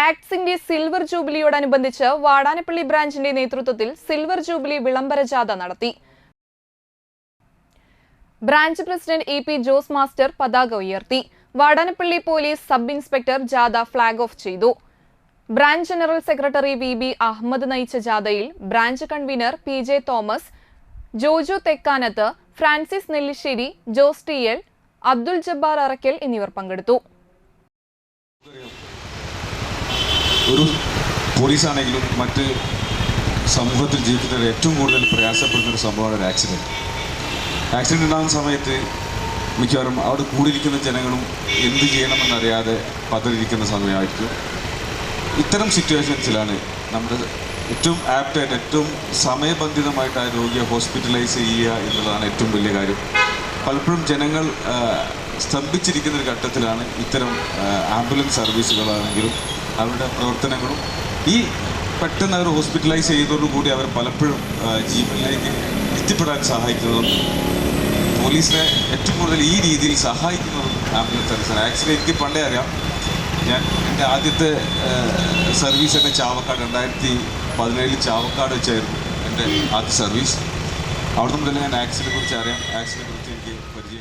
ആക്ട്സിന്റെ silver ജൂബിലിയോടനുബന്ധിച്ച് Vadanappally ബ്രാഞ്ചിന്റെ നേതൃത്വത്തിൽ silver jubilee വിളംബര ജാഥ നടത്തി. Branch president A P Jose master പതാക ഉയർത്തി. വാടാനപ്പള്ളി പോലീസ് സബ് ഇൻസ്പെക്ടർ ജാഥ ഫ്ളാഗ് ഓഫ് ചെയ്തു. Branch general secretary V B Ahammed നയിച്ച ജാഥയിൽ branch convener P J Thomas Joju Thekkanath Francis Nellissery Jose T L Abdul Jabbar Arakkal എന്നിവർ പങ്കെടുത്തു. ഒരു പോലീസാണെങ്കിലും മറ്റ് സമൂഹത്തിൽ ജീവിക്കുന്നവർ ഏറ്റവും കൂടുതൽ പ്രയാസപ്പെടുന്ന ഒരു സംഭവമാണ് ഒരു ആക്സിഡന്റ് ആക്സിഡന്റ് ഉണ്ടാകുന്ന സമയത്ത് മിക്കവാറും അവിടെ കൂടിയിരിക്കുന്ന ജനങ്ങളും എന്ത് ചെയ്യണമെന്നറിയാതെ പതറിയിരിക്കുന്ന സമയമായിരിക്കും. ഇത്തരം സിറ്റുവേഷൻസിലാണ് നമ്മുടെ ഏറ്റവും ആപ്റ്റായിട്ട് ഏറ്റവും സമയബന്ധിതമായിട്ട് ആ രോഗിയെ ഹോസ്പിറ്റലൈസ് ചെയ്യുക എന്നുള്ളതാണ് ഏറ്റവും വലിയ കാര്യം. പലപ്പോഴും ജനങ്ങൾ സ്തംഭിച്ചിരിക്കുന്ന ഒരു ഘട്ടത്തിലാണ് ഇത്തരം ആംബുലൻസ് സർവീസുകളാണെങ്കിലും അവരുടെ പ്രവർത്തനങ്ങളും ഈ പെട്ടെന്ന് അവർ ഹോസ്പിറ്റലൈസ് ചെയ്തതോടുകൂടി അവർ പലപ്പോഴും ജീവനിലേക്ക് എത്തിപ്പെടാൻ സഹായിക്കുന്നതും പോലീസിനെ ഏറ്റവും കൂടുതൽ ഈ രീതിയിൽ സഹായിക്കുന്നതും ആംബുലൻസ് സർവീസാണ് ആക്ച്വലി എനിക്ക് പണ്ടേ അറിയാം ഞാൻ എന്റെ ആദ്യത്തെ സർവീസ് എന്റെ ചാവക്കാട് രണ്ടായിരത്തി പതിനേഴിൽ ചാവക്കാട് വെച്ചായിരുന്നു എന്റെ ആദ്യ സർവീസ് അവിടെ മുതൽ ഞാൻ ആക്സിനെ കുറിച്ച് അറിയാം. ആക്സിനെ കുറിച്ച്